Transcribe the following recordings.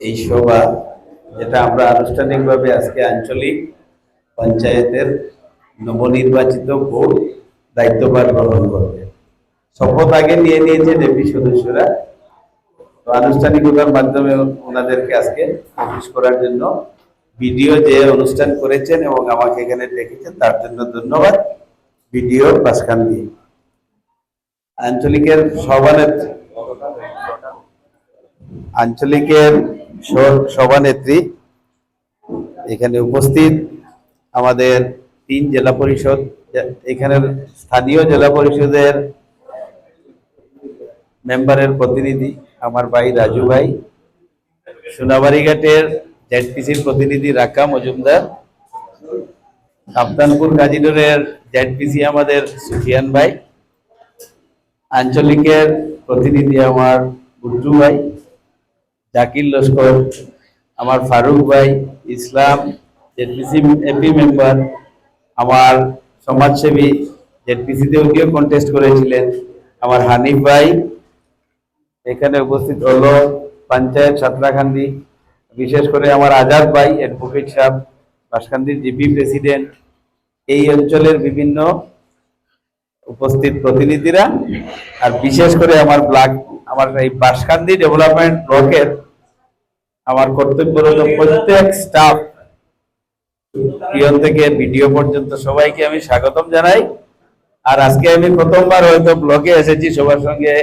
এই সভা, যেটা আমরা আনুষ্ঠানিকভাবে আজকে আঞ্চলিক পঞ্চায়েতের নবনির্বাচিত বোর্ড দায়িত্বভার গ্রহণ করবে। শপথ আগে নিয়ে নিয়েছে ডেপি সদস্যরা। তো আনুষ্ঠানিকতার মাধ্যমে ওনাদেরকে আজকে অফিস করার জন্য ভিডিও যে অনুষ্ঠান করেছেন এবং আমাকে এখানে ডেকেছেন, তার জন্য ধন্যবাদ ভিডিও পাসখান দিয়ে। আঞ্চলিকের সভানেত্রী, আঞ্চলিকের সভানেত্রী এখানে উপস্থিত আমাদের তিন জেলা পরিষদ এখানের স্থানীয় জেলা পরিষদের মেম্বারের প্রতিনিধি আমার ভাই রাজু ভাই, সোনাবাড়িঘাটের জেডপিসির প্রতিনিধি রাকা মজুমদার, কাপ্তানপুর গাজীডোরের জেডপিসি আমাদের সুফিয়ান ভাই, আঞ্চলিকের প্রতিনিধি আমার গুড্ডু ভাই জাকির লস্কর, আমার ফারুক ভাই ইসলাম জেডপিসি এপি মেম্বার আমার সমাজসেবী জেডপিসিতে উনিও কন্টেস্ট করেছিলেন, আমার হানিফ ভাই, এখানে উপস্থিত হলো পঞ্চায়েত সাতরাখান্দি বিশেষ করে আমার আজাদ ভাই অ্যাডভোকেট সাহেব, বাসকান্দির জিপি প্রেসিডেন্ট এই অঞ্চলের বিভিন্ন উপস্থিত প্রতিনিধিরা, আর বিশেষ করে আমার ব্লক, আমার এই বাসকান্দি ডেভেলপমেন্ট ব্লকের আমার কর্তব্যরত প্রত্যেক স্টাফ পিয়ন থেকে ভিডিও পর্যন্ত সবাইকে আমি স্বাগতম জানাই। আর আজকে আমি প্রথমবার হয়তো ব্লকে এসেছি, সবার সঙ্গে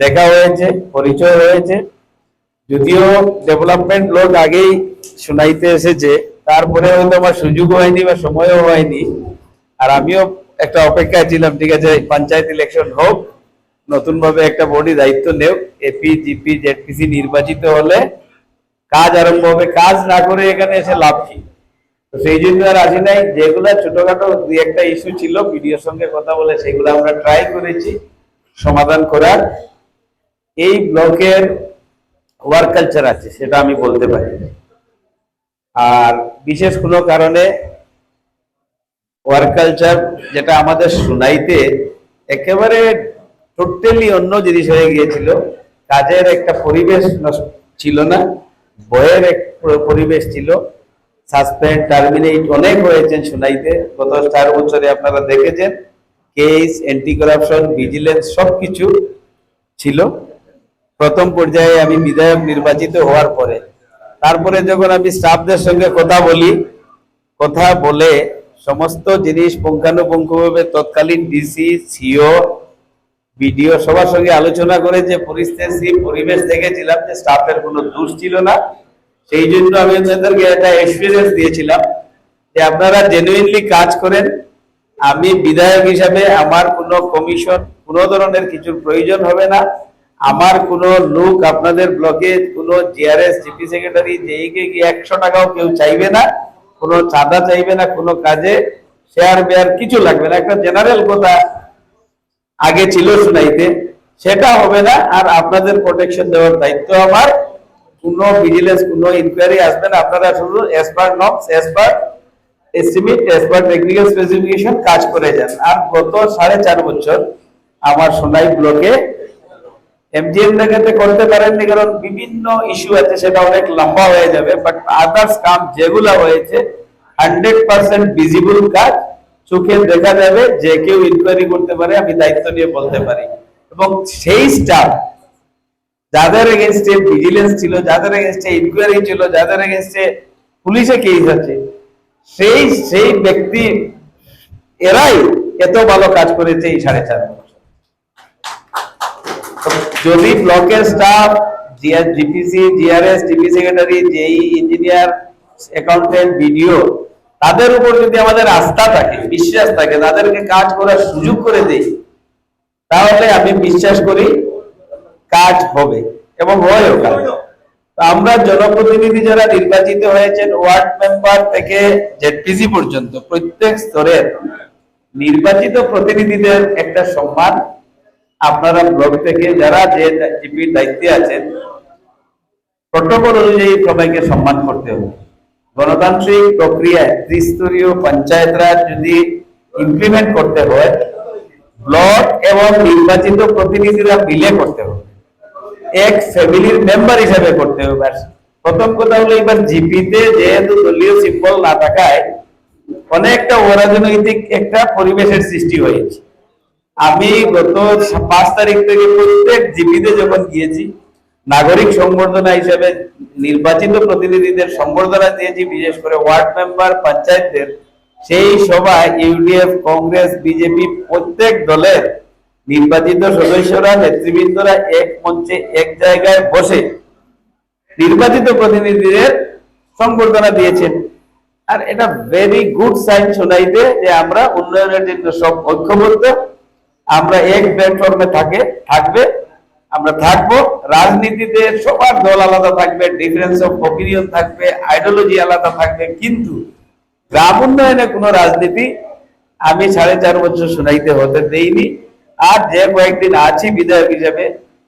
দেখা হয়েছে, পরিচয় হয়েছে। যদিও ডেভেলপমেন্ট লোক আগেই শোনাইতে এসেছে, তারপরে হয়তো আমার সুযোগ হয়নি বা সময়ও হয়নি। আর আমিও একটা অপেক্ষায় ছিলাম, ঠিক আছে, পঞ্চায়েত ইলেকশন হোক নতুন ভাবে একটা বডি দায়িত্ব নেও এপি জিপি জেডপিসি নির্বাচিত হলে কাজ আরম্ভ হবে, কাজ না করে এখানে এসে লাভ কি? তো সেই জন্য আর আসি নাই। যেগুলো ছোটখাটো দুই একটা ইস্যু ছিল ভিডিওর সঙ্গে কথা বলে সেগুলো আমরা ট্রাই করেছি সমাধান করার। এই ব্লকের ওয়ার্ক কালচার আছে, সেটা আমি বলতে পারি। আর বিশেষ কোনো কারণে ওয়ার্ক কালচার যেটা আমাদের শুনাইতে একেবারে টোটালি অন্য জিনিস হয়ে গিয়েছিল। কাজের একটা পরিবেশ ছিল না। বয়ের এক পরিবেশ ছিল। সাসপেন্ড টার্মিনেট অনেক হয়েছেন শুনাইতে। গত চার বছরে আপনারা দেখেছেন কেস অ্যান্টি করাপশন ভিজিলেন্স সবকিছু ছিল। প্রথম পর্যায়ে আমি বিধায়ক নির্বাচিত হওয়ার পরে। তারপরে যখন আমি স্টাফদের সঙ্গে কথা বলি, কথা বলে সমস্ত জিনিস পুঙ্খানুপুঙ্খভাবে তৎকালীন ডিসি সিও বিডিও সবার সঙ্গে আলোচনা করে যে পরিস্থিতি, পরিবেশ দেখেছিলাম যে স্টাফের কোনো দোষ ছিল না। সেই জন্য আমি ওনাদেরকে একটা এক্সপিরিয়েন্স দিয়েছিলাম যে আপনারা জেনুইনলি কাজ করেন। আমি বিধায়ক হিসাবে আমার কোনো কমিশন কোনো ধরনের কিছুর প্রয়োজন হবে না। আমার কোনো লোক আপনাদের ব্লকে কোনো জিআরএস জিপি সেক্রেটারি যেইকে গিয়ে একশো টাকাও কেউ চাইবে না, কোনো চাঁদা চাইবে না কোনো কাজে শেয়ার বেয়ার কিছু লাগবে না। একটা জেনারেল কথা আগে ছিল শুনাইতে সেটা হবে না, আর আপনাদের প্রোটেকশন দেওয়ার দায়িত্ব আমার। কোনো ভিজিলেন্স কোন ইনকোয়ারি আসবেন আপনারা শুধু as per নক্স as per estimate as per technical specification কাজ করে যান। আর গত সাড়ে চার বছর আমার সোনাই ব্লকে এমজিএম দেখাতে করতে পারেননি, কারণ বিভিন্ন ইস্যু আছে, সেটা অনেক লম্বা হয়ে যাবে বাট আদার্স কাম যেগুলো হয়েছে হান্ড্রেড পার্সেন্ট ভিজিবল কাজ চোখে দেখা যাবে যে কেউ ইনকোয়ারি করতে পারে, আমি দায়িত্ব নিয়ে বলতে পারি। এবং সেই স্টাফ যাদের এগেনস্টে ভিজিলেন্স ছিল, যাদের এগেনস্টে ইনকোয়ারি ছিল, যাদের এগেনস্টে পুলিশে কেস আছে, সেই সেই ব্যক্তি, এরাই এত ভালো কাজ করেছে এই সাড়ে চার বছর। যদি ব্লকের staff GPC GRS TP secretary JE engineer accountant BDO তাদের উপর যদি আমাদের আস্থা থাকে, বিশ্বাস থাকে, তাদেরকে কাজ করার সুযোগ করে দেই, তাহলে আমি বিশ্বাস করি কাজ হবে এবং হয়েও কাজ। আমরা জনপ্রতিনিধি যারা নির্বাচিত হয়েছেন, ওয়ার্ড মেম্বার থেকে জেডপিসি পর্যন্ত, প্রত্যেক স্তরের নির্বাচিত প্রতিনিধিদের একটা সম্মান আপনারা ব্লক থেকে, যারা যে জিপির দায়িত্বে আছেন, প্রটোকল অনুযায়ী সবাইকে সম্মান করতে হবে। গণতান্ত্রিক প্রক্রিয়ায় ত্রিস্তরীয় পঞ্চায়েত রাজ যদি ইমপ্লিমেন্ট করতে হয়, ব্লক এবং নির্বাচিত প্রতিনিধিরা মিলে করতে হবে। এক ফ্যামিলির মেম্বার হিসেবে করতে হবে। প্রথম কথা হলো এবার জিপিতে যেহেতু দলীয় সিম্বল না থাকায় অনেকটা অরাজনৈতিক একটা পরিবেশের সৃষ্টি হয়েছে। আমি গত পাঁচ তারিখ থেকে প্রত্যেক জিপিতে যখন গিয়েছি নাগরিক সংবর্ধনা হিসেবে নির্বাচিত প্রতিনিধিদের সংবর্ধনা দিয়েছি, বিশেষ করে ওয়ার্ড মেম্বার, পঞ্চায়েতদের। সেই সভায় ইউডিএফ, কংগ্রেস, বিজেপি প্রত্যেক দলের নির্বাচিত সদস্যরা, নেতৃবৃন্দরা এক মঞ্চে এক জায়গায় বসে নির্বাচিত প্রতিনিধিদের সংবর্ধনা দিয়েছেন। আর এটা ভেরি গুড সাইন শোনাইতে যে আমরা উন্নয়নের জন্য সব ঐক্যবদ্ধ, আমরা এক প্ল্যাটফর্মে থাকে, থাকবে। আমরা থাকব। রাজনীতিতে সবার দল আলাদা থাকবে ডিফারেন্স অফ অপিনিয়ন থাকবে আইডিওলজি আলাদা থাকবে। কিন্তু গ্রাম উন্নয়নে কোনো রাজনীতি আমি সাড়ে চার বছর শোনাইতে হতে দেইনি। আর যে কয়েকদিন আছি বিধায়ক হিসাবে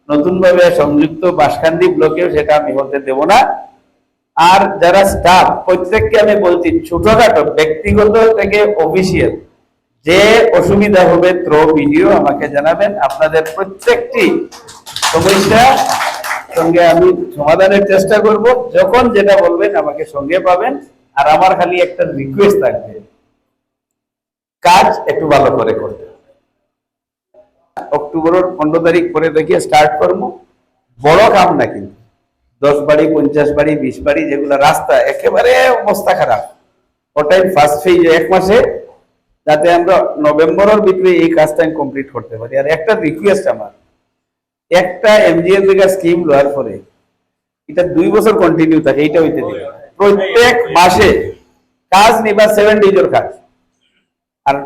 নতুন ভাবে সংযুক্ত বাসকান্দি ব্লকেও সেটা আমি হতে দেব না। আর যারা স্টাফ প্রত্যেককে আমি বলছি, ছোটখাটো, ব্যক্তিগত থেকে অফিসিয়াল যে অসুবিধা হবে থ্রো ভিডিও আমাকে জানাবেন। আপনাদের প্রত্যেকটি সমস্যা সঙ্গে আমি সমাধানের চেষ্টা করব। যখন যেটা বলবেন আমাকে সঙ্গে পাবেন। আর আমার খালি একটা রিকোয়েস্ট থাকবে। কাজ একটু ভালো করে করতে হবে। অক্টোবরের পনেরো তারিখ পরে দেখিয়ে স্টার্ট করব। বড় কাম না কিন্তু। দশ বাড়ি, পঞ্চাশ বাড়ি, বিশ বাড়ি যেগুলো রাস্তা একেবারে অবস্থা খারাপ। ওটাই ফার্স্ট ফেজ এক মাসে। যাতে আমরা নভেম্বরের ভিতরে এই কাজটা কমপ্লিট করতে পারি। আর একটা রিকোয়েস্ট আমার। একটা এমজিএন থেকে স্কিম লওয়ার পরে এটা দুই বছর কন্টিনিউ থাকে, এইটা হইতে দিবে। প্রত্যেক মাসে কাজ নিবা সেভেন ডেজের কাজ। আর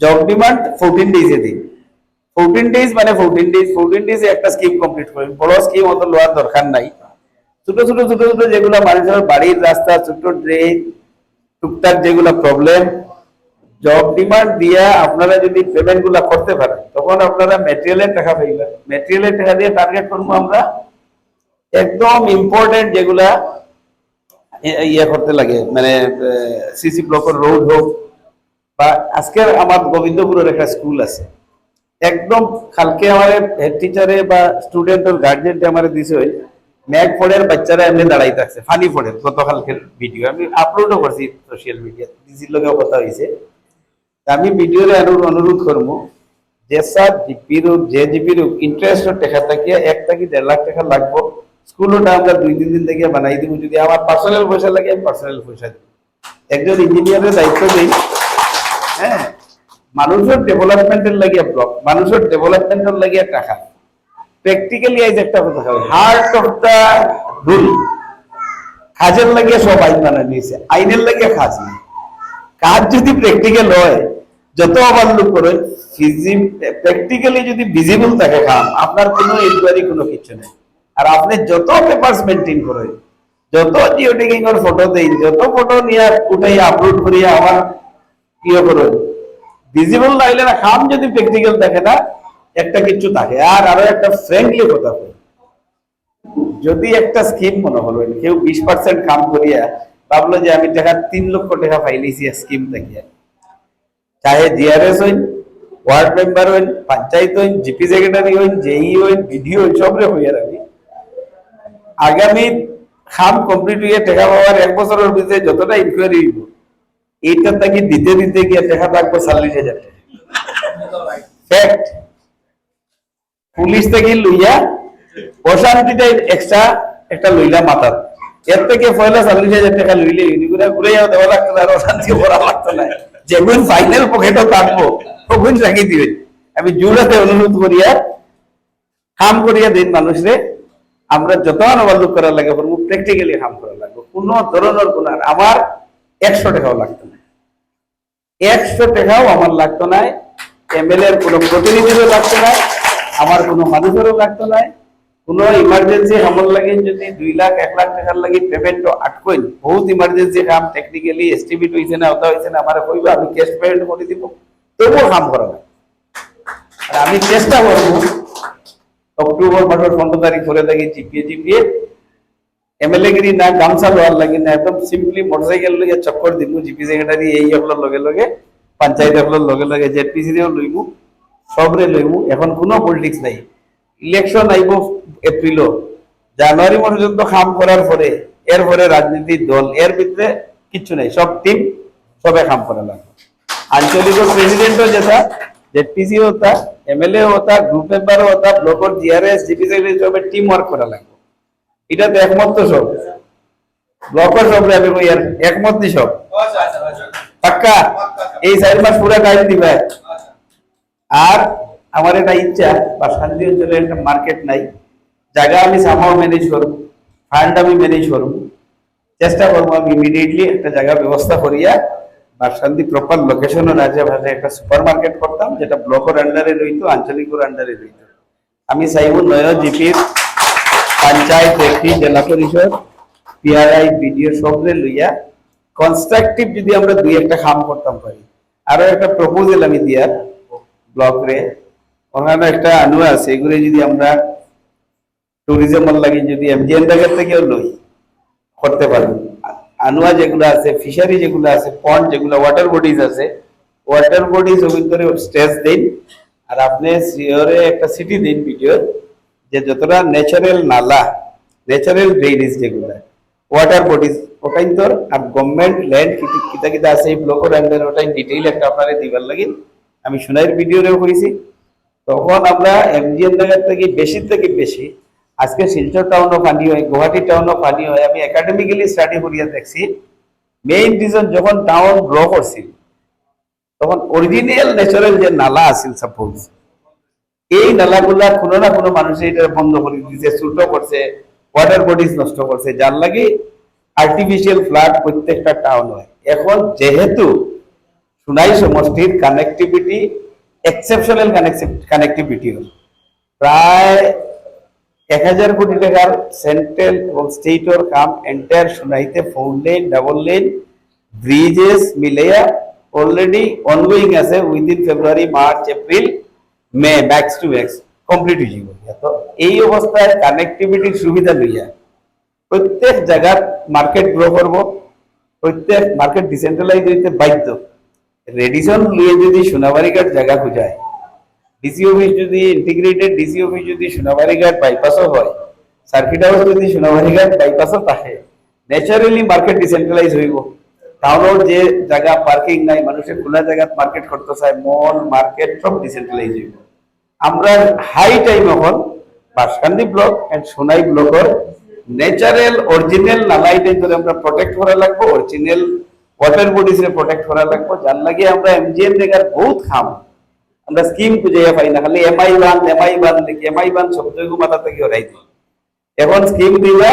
জব ডিমান্ড ফোরটিন ডেজে দিন। ফোরটিন ডেজ মানে ফোরটিন ডেজ ফোরটিন ডেজে একটা স্কিম কমপ্লিট করেন। বড় স্কিম অত লোয়ার দরকার নাই। ছোট ছোট ছোট ছোট যেগুলো মানুষের বাড়ির রাস্তা, ছোট ড্রেন টুকটাক যেগুলো প্রবলেম জব ডিমান্ড দিয়া আপনারা যদি পেমেন্টগুলা করতে পারেন, তখন আপনারা মেটেরিয়ালের টাকা পাইবেন। মেটেরিয়ালের টাকা দিয়ে টার্গেট করব আমরা একদম ইম্পর্টেন্ট যেগুলা ইয়ে করতে লাগে। মানে সিসি ব্লকের রোড হোক বা আজকের আমার গোবিন্দপুরের একটা স্কুল আছে। একদম কালকে আমার হেড টিচারে বা স্টুডেন্টের গার্জেন আমার দিছে ওই ম্যাক ফোর্ডের বাচ্চারা এমনি দাঁড়াই থাকছে ফানি ফোর্ডের গতকালকের ভিডিও আমি আপলোডও করছি সোশ্যাল মিডিয়া ডিজির লগেও কথা হয়েছে আমি ভিডিওরে অনু- অনুরোধ করব, যে জিপির হোক যে জিপির ইন্টারেস্ট টাকা থাকিয়া, এক থাকি দেড় লাখ টাকা লাগবো। স্কুলটা আমরা দুই, তিন দিন থেকে বানাই দিব। যদি আমার পার্সোনাল পয়সা লাগে, আমি পার্সোনাল পয়সা দিব। একজন ইঞ্জিনিয়ারের দায়িত্ব দিই। হ্যাঁ? মানুষের ডেভেলপমেন্টের লাগিয়ে ব্লক মানুষের ডেভেলপমেন্টের লাগিয়ে টাকা। প্র্যাকটিক্যালি আইজ একটা কথা হার্ট অফ দা রুল কাজের লাগিয়ে সব আইন বানানো নিয়েছে আইনের লাগিয়ে কাজ কাজ যদি প্র্যাকটিক্যাল হয় যত অবাল্য করে প্র্যাকটিক্যালি যদি ভিজিবল থাকে কাম আপনার কোনো ইনকোয়ারি কোনো কিছু নেই। আর আপনি যত পেপারস মেনটেন করেন যত জিও টেকিং এর ফটো দেই, যত ফটো নিয়ে উঠাই আপলোড করিয়া আমার ইয়ে করেন ভিজিবল হইলে না কাম যদি প্র্যাকটিক্যাল থাকে না, একটা কিছু থাকে। আর আরও একটা ফ্রেন্ডলি কথা বলি। যদি একটা স্কিম মনে হলো, কেউ বিশ পার্সেন্ট কাম করিয়া ভাবলো যে আমি টাকা তিন লক্ষ টাকা পাইলিছি স্কিম থেকে চাহে জিআরএস হইন ওয়ার্ড মেম্বার হইন পঞ্চায়েত হইন জিপি সেক্রেটারি হইন জেই হইন বিডিও হইন সবরে হইয়া রাখি আগামী খাম কমপ্লিট হইয়া টাকা পাওয়ার এক বছরের ভিতরে যতটা ইনকোয়ারি হইব এইটা তাকে দিতে দিতে গিয়ে টাকা থাকব চল্লিশ হাজার ফ্যাক্ট পুলিশ থেকে লইয়া অশান্তিটা এক্সট্রা একটা লইলা মাথার এর থেকে পয়লা চাল্লিশ হাজার টাকা লইলে ইউনিগুলা ঘুরে যাওয়া দেওয়া লাগতো না আর অশান্তি করা লাগতো না যেগুন ফাইনাল পকেটও থাকব তখন রাখি দিবে আমি জুড়াতে অনুরোধ করিয়া কাম করিয়া দিন মানুষরে আমরা যত অনুবাদ করার লাগে করব প্র্যাকটিক্যালি কাম করা লাগবে কোনো ধরনের কোন আমার একশো টাকাও লাগতো না একশো টাকাও আমার লাগতো না এমএলএ এর কোনো প্রতিনিধিরও লাগতো না আমার কোনো মানুষেরও লাগতো না কোনো ইমার্জেন্সি আমার লাগে যদি দুই লাখ, এক লাখ টাকার লাগে পেমেন্ট আটকইন বহুত ইমার্জেন্সি কাম টেকনিক্যালি এস্টিমেট হয়েছে না ওটা হয়েছে না আমার কইবা আমি ক্যাশ পেমেন্ট করে দিব। তবুও কাম করা না আমি চেষ্টা করব অক্টোবর মাসের পনেরো তারিখ করে থাকি জিপিয়ে জিপিয়ে এমএলএ গিরি না গামছা লোয়ার লাগি না, একদম সিম্পলি মোটরসাইকেল লগে চক্কর দিব জিপি সেক্রেটারি এই হলোর লগে লগে পঞ্চায়েত হলোর লগে লগে জেডপিসি দিও লইমু সবরে লইমু এখন কোনো পলিটিক্স নাই। ইলেকশন আইব এপ্রিলও। জানুয়ারি পর্যন্ত কাম করার পরে এরপরে রাজনীতির দল এর ভিতরে কিচ্ছু নেই সব টিম সবে কাম করা লাগবে। আঞ্চলিক প্রেসিডেন্টও যেটা জেডপিসি হতা এমএলএ হতা গ্রুপ মেম্বার হতা ব্লকর জিআরএস জিপি সবে টিম ওয়ার্ক করা লাগবে। এটা তো একমত তো সব ব্লকর সব আর একমত দি সব। পাক্কা? এই চার মাস পুরা টাইম দিবে। আর আমার একটা ইচ্ছা, বা শান্তি অঞ্চলে একটা মার্কেট নাই। জায়গা আমি সামাও ম্যানেজ করব ফান্ড আমি ম্যানেজ করব। চেষ্টা করব আমি ইমিডিয়েটলি একটা জায়গা ব্যবস্থা করিয়া, বা শান্তি প্রপার লোকেশনের রাজ্যে ভাষে একটা সুপার মার্কেট করতাম, যেটা ব্লকের আন্ডারে রইত, আঞ্চলিকের আন্ডারে রইতো। আমি চাইব নয় জিপির পঞ্চায়েত ব্যক্তি, জেলা পরিষদ পিআরআই বিডিও সবরে লইয়া কনস্ট্রাকটিভ যদি আমরা দুই একটা কাম করতাম পারি। আরও একটা প্রপোজাল আমি দিয়ার ব্লক ওখানে একটা আনু আছে, এগুলো যদি আমরা ট্যুরিজম লাগে যদি এমজিএন জায়গার থেকেও লই, করতে পারব। আনুয়া যেগুলো আছে ফিশারি যেগুলো আছে পন্ড যেগুলো ওয়াটার বডিজ আছে ওয়াটার বডিজ ভিতরে স্টেজ দিন, আর আপনি সিওরে একটা সিটি দিন ভিডিও যে যতটা ন্যাচারাল নালা ন্যাচারাল ড্রেনেজ যেগুলো ওয়াটার বডিজ ওটাই তোর, আর গভর্নমেন্ট ল্যান্ড কিতা কিতা আছে, এই ব্লকের আন্ডারে ওটাই ডিটেইল একটা আপনারা দিবার লাগিন আমি সোনাইয়ের ভিডিওরেও করেছি। তখন আমরা এমজিএন জায়গার থেকে বেশি থেকে বেশি, আজকে শিলচর টাউনও পানি হয়, গুয়াহাটি টাউনও পানি হয় আমি একাডেমিক্যালি স্টাডি করিয়া দেখছি মেইন রিজন যখন টাউন গ্রো করছিল, তখন অরিজিনাল ন্যাচারাল যে নালা আছিল সাপোজ এই নালাগুলা কোনো না কোনো মানুষে এটা বন্ধ করে দিছে, ছোট করছে ওয়াটার বডিজ নষ্ট করছে, যার লাগে আর্টিফিশিয়াল ফ্লাড প্রত্যেকটা টাউন হয়। এখন যেহেতু সুনাই সমষ্টির কানেক্টিভিটি এক্সেপশনাল কানেক্টিভিটি হল। প্রায় এক হাজার কোটি টাকার সেন্ট্রাল এবং স্টেটর cum entire সুনাইতে four lane double lane bridges মিলেয়া already ongoing আছে within February March April May max to max complete হয়ে যাব। তো এই অবস্থায় কানেক্টিভিটির সুবিধা লইয়া প্রত্যেক জায়গার মার্কেট গ্রো করব, প্রত্যেক মার্কেট ডিসেন্ট্রালাইজ হইতে বাধ্য। রেডিসন লিয়ে যদি সোনাবাড়িঘাট জায়গা খুঁজায় ডিসি অফিস যদি ইন্টিগ্রেটেড ডিসি অফিস যদি সোনাবাড়িঘাট বাইপাসও হয় সার্কিট হাউস যদি সোনাবাড়িঘাট বাইপাসও থাকে ন্যাচারালি মার্কেট ডিসেন্ট্রালাইজ হইব। টাউনের যে জায়গা পার্কিং নাই, মানুষের খোলা জায়গা মার্কেট করতে চায় মল মার্কেট সব ডিসেন্ট্রালাইজ হইব। আমরা হাই টাইম এখন বাসকান্দি ব্লক এন্ড সোনাই ব্লকের ন্যাচারাল অরিজিনাল নালাইটে ধরে আমরা প্রোটেক্ট করা লাগবো অরিজিনাল বডিজ রে প্রোটেক্ট করা লাগবো। যার লাগে আমরা এমজিএম জায়গার বহুত খাম। আমরা স্কিম খুঁজে পাই না, খালি এমআই বান এমআই বান দেখি এমআই বান শব্দগু মাথা থেকে ওরাই দিই। এখন স্কিম দিবা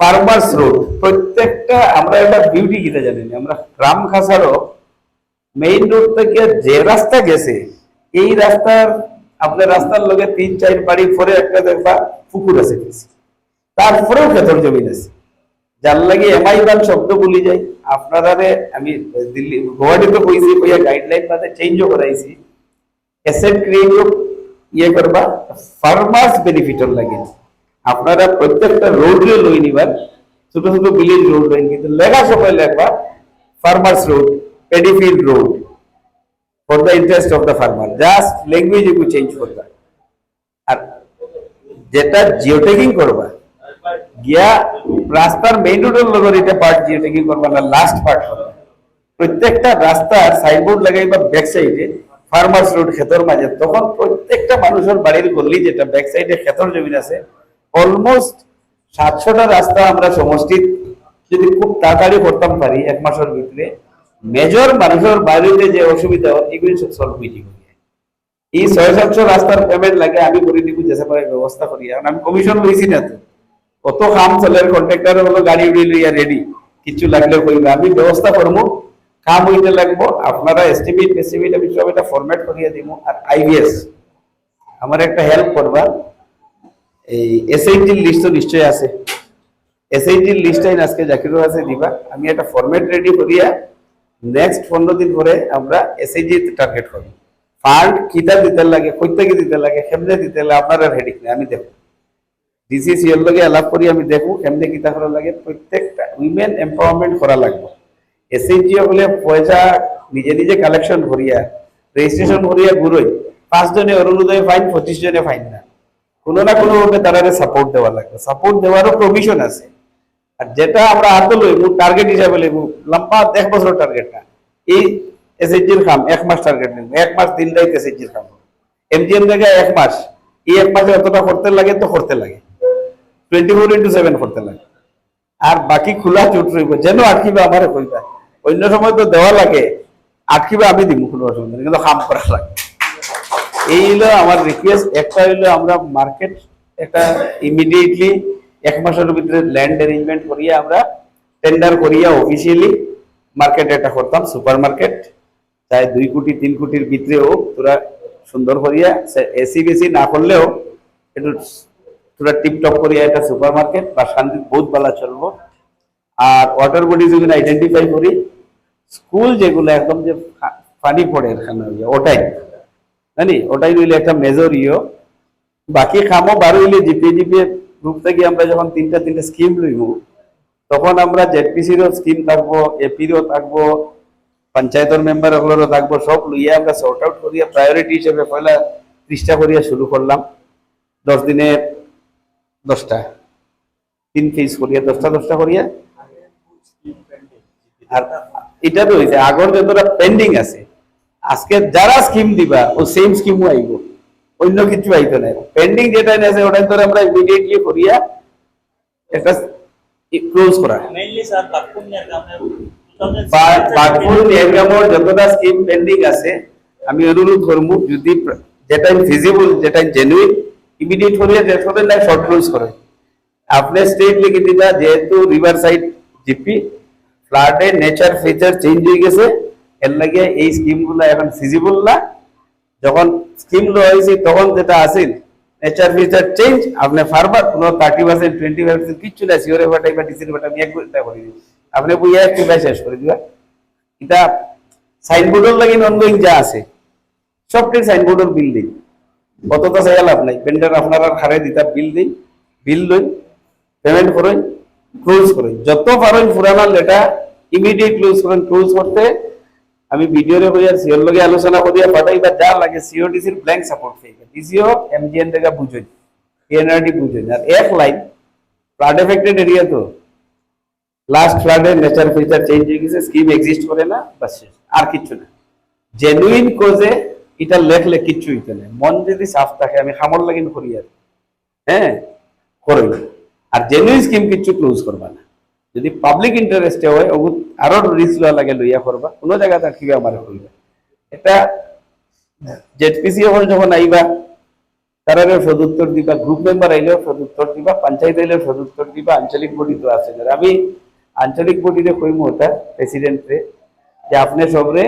ফার্মার্স রোড প্রত্যেকটা, আমরা একটা বিউটি গীতা জানি আমরা রাম খাসারও মেইন রোড থেকে যে রাস্তা গেছে, এই রাস্তার, আপনার রাস্তার লগে তিন, চার বাড়ি পরে একটা দেখবা পুকুর আছে। তারপরেও খেতর জমিন আছে। যার লাগে এমআই বান শব্দ বলি যাই আপনারা আমি দিল্লি, গুয়াহাটিতে কইছি, কইয়া গাইডলাইন তাতে চেঞ্জও করাইছি। অ্যাসেট ক্রিয়েট ইয়ে করবা ফার্মার্স বেনিফিটর লাগে। আপনারা প্রত্যেকটা রোড লই নিবার, ছোট ছোট বিলেজ রোড লইন কিন্তু লেখা সময় লেখবা farmers road paddy field road for the interest of the farmer just language একটু চেঞ্জ করবা। আর যেটা জিওটেকিং করবা, গিয়া রাস্তার মেইন রোডের লগর এটা পার্ট জিওটেকিং করবা না লাস্ট পার্ট করবা প্রত্যেকটা রাস্তার সাইনবোর্ড লাগাইবা ব্যাক সাইডে ফার্মার্স রোড ক্ষেতর মাঝে, তখন প্রত্যেকটা মানুষের বাড়ির গল্লি যেটা ব্যাক সাইডে ক্ষেতর জমিন আছে অলমোস্ট সাতশোটা রাস্তা আমরা সমষ্টি যদি খুব তাড়াতাড়ি করতাম পারি এক মাসের ভিতরে মেজর মানুষের বাড়িতে যে অসুবিধা, এগুলি সব সলভ হয়ে যাবে। এই ছয় সাতশো রাস্তার পেমেন্ট লাগে, আমি করে দিব যেসে ব্যবস্থা করি। আমি কমিশন লইছি না তো। কত কাম চলে কন্ট্রাক্টর হলো গাড়ি উড়ি লইয়া রেডি কিছু লাগলে কইবে, আমি ব্যবস্থা করব কাম হইতে লাগবো, আপনারা এস্টিমেট এস্টিমেট আমি সব এটা ফরম্যাট করিয়া দিব আর আইবিএস আমার একটা হেল্প করবা এই এসআইটির লিস্ট তো নিশ্চয়ই আছে। এসআইটির লিস্টটাই আজকে জাকিরুর কাছে দিবা। আমি একটা ফরম্যাট রেডি করিয়া নেক্সট পনেরো দিন পরে আমরা এসআইজি টার্গেট করব। ফান্ড কিতা দিতে লাগে, কইতে দিতে লাগে, কেমনে দিতে লাগে, আপনারা রেডি নেই, আমি দেখো ডিসিসি এর লগে আলাপ করি আমি দেখো কেমনে কিতা করা লাগে। প্রত্যেকটা উইমেন এম্পাওয়ারমেন্ট করা লাগবে। এসএইচজি বলে পয়সা নিজে নিজে কালেকশন করিয়া রেজিস্ট্রেশন করিয়া ঘুরোই। পাঁচ জনে অরুণোদয় ফাইন পঁচিশ জনে ফাইন না। কোনো না কোনো ভাবে তারা সাপোর্ট দেওয়া লাগবে। সাপোর্ট দেওয়ারও প্রভিশন আছে। আর যেটা আমরা হাতে লইব টার্গেট হিসাবে লইব, লম্বা এক বছর টার্গেট না। এই এসএইচজির খাম, এক মাস টার্গেট নিব। এক মাস দিন রাইত এসএইচজির খাম। এমজিএম জায়গায় এক মাস। এই এক মাসে অতটা করতে লাগে তো করতে লাগে। টোয়েন্টি ফোর ইন্টু সেভেন করতে লাগে। আর বাকি খোলা চুট রইব, যেন আটকিবে আমার কইবা অন্য সময় তো দেওয়া লাগে, আটকিবে আমি দিব কোনো অসুবিধা কিন্তু কাম করা লাগে। এই হলো আমার রিকোয়েস্ট একটা হইল আমরা মার্কেট একটা ইমিডিয়েটলি এক মাসের ভিতরে ল্যান্ড অ্যারেঞ্জমেন্ট করিয়া আমরা টেন্ডার করিয়া অফিসিয়ালি মার্কেট একটা করতাম সুপার মার্কেট চাই দুই কোটি, তিন কোটির ভিতরে হোক তোরা সুন্দর করিয়া এসি বেসি না করলেও একটু তোরা টিপটপ করিয়া একটা সুপার মার্কেট বা শান্তি বহুত ভালো চলবো। আর ওয়াটার বডি যদি আইডেন্টিফাই করি স্কুল যেগুলো একদম যে পানি পড়ে এখানে ওটাই। জানি? ওটাই রইলে একটা মেজর ইয়ে। বাকি খামও বার হইলে জিপিএ জিপিএ গ্রুপ থেকে আমরা যখন তিনটা তিনটা স্কিম লইব তখন আমরা জেডপিসিরও স্কিম থাকব এপিরও থাকব, পঞ্চায়েতের মেম্বার ওগুলোরও থাকব, সব লইয়া আমরা সর্ট আউট করিয়া প্রায়োরিটি হিসেবে পয়লা ত্রিশটা করিয়া শুরু করলাম। দশ দিনে দশটা। তিন ফেজ করিয়া দশটা দশটা করিয়া। আর এটা হইছে আগর যতটা পেন্ডিং আছে আজকে যারা স্কিম দিবা ও সেম স্কিমও আইব। অন্য কিছু আইতো না পেন্ডিং যেটা আছে ওটা ধরে আমরা ইমিডিয়েটলি করিয়া একটা ক্লোজ করা। বাগপুর যতটা স্কিম পেন্ডিং আছে আমি অনুরোধ করব যদি যেটা ফিজিবল যেটা জেনুইন ইমিডিয়েট করিয়া যেটা না শর্ট ক্লোজ করে। আপনি স্টেট লিখে দিবা যেহেতু রিভার সাইড জিপি ফ্লাডে নেচার ফিচার চেঞ্জ হয়ে গেছে, এর লাগে এই স্কিমগুলো এখন ফিজিবল না। যখন স্কিম লো তখন যেটা আসিল নেচার ফিচার চেঞ্জ আপনি ফার্মার কোনো থার্টি পার্সেন্ট টোয়েন্টি পার্সেন্ট কিচ্ছু না সিওরে ফাটাই বা ডিসির ফাটা আমি এক ঘণ্টা করে দিই আপনি বইয়া একটু শেষ করে দিবা। এটা সাইনবোর্ডের লাগে অনগোয়িং যা আছে, সবটাই সাইনবোর্ডের বিল দিই কতটা চাই লাভ নাই। পেন্ডার আপনারা খারে দিতা বিল দিই বিল লই পেমেন্ট করেন ক্লোজ করেন যত পারেন পুরানা লেটা ইমিডিয়েট ক্লোজ করেন ক্লোজ করতে আমি ভিডিওরে কইয়া সিওর লগে আলোচনা করিয়া পাঠাই বা যা লাগে সিওডিসির ব্ল্যাঙ্ক সাপোর্ট পাইবে ডিসিও এমজিএন থেকে বুঝুন এনআরডি বুঝুন আর এক লাইন ফ্লাড এফেক্টেড এরিয়া তো। লাস্ট ফ্লাডে নেচার ফিচার চেঞ্জ হয়ে গেছে। স্কিম এক্সিস্ট করে না বাস আর কিচ্ছু না। জেনুইন কোজে এটা লেখলে কিচ্ছু হইতে না মন যদি সাফ থাকে, আমি খামর লাগিন করি আর। হ্যাঁ? করই আর জেনুইন স্কিম কিচ্ছু ক্লোজ করবা না। যদি পাবলিক ইন্টারেস্টে হয়, ওগু আরও রিস্ক লওয়া লাগে, লইয়া করবা। কোনো জায়গাতে আটকিবে আমার কইবা এটা জেডপিসি হল যখন আইবা, তারারে সদুত্তর দিবা গ্রুপ মেম্বার আইলেও সদুত্তর দিবা, পঞ্চায়েত আইলেও সদুত্তর দিবা, আঞ্চলিক বডি তো আছে। আমি আঞ্চলিক বডিরে কইমু ওটা প্রেসিডেন্টরে যে আপনি সবরে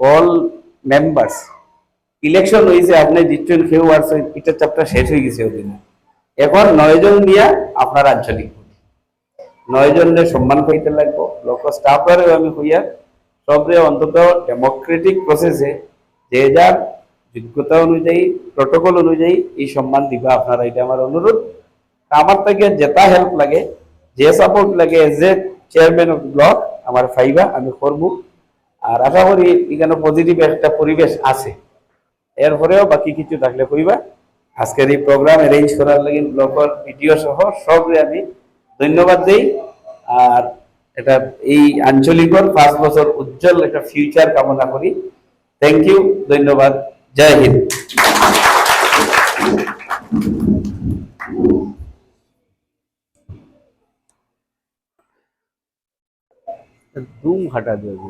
অল মেম্বার্স ইলেকশন হয়েছে, আপনি জিতছেন, কেউ আর এটা চাপটা শেষ হয়ে গেছে ওদিনে। এখন নয়জন নিয়া আপনার আঞ্চলিক body। নয় জনের সম্মান পাইতে লাগবো। লোক স্টাফরাও আমি কইয়া সবরে অন্তত ডেমোক্রেটিক প্রসেসে যে যার যোগ্যতা অনুযায়ী প্রটোকল অনুযায়ী এই সম্মান দিবা আপনারা, এটা আমার অনুরোধ। আমার থেকে যেটা হেল্প লাগে, যে সাপোর্ট লাগে as a chairman of block আমার ফাইবা, আমি করব। আর আশা করি এখানে পজিটিভ একটা পরিবেশ আছে। এরপরেও বাকি কিছু থাকলে কইবা। আজকের এই প্রোগ্রাম অ্যারেঞ্জ করার লাগি ব্লকের ভিডিও সহ সবরে আমি ধন্যবাদ দেই। আর এটা এই আঞ্চলিকর পাঁচ বছর উজ্জ্বল একটা ফিউচার কামনা করি। থ্যাংক ইউ ধন্যবাদ, জয় হিন্দ। ধুম হাঁটা দেবে।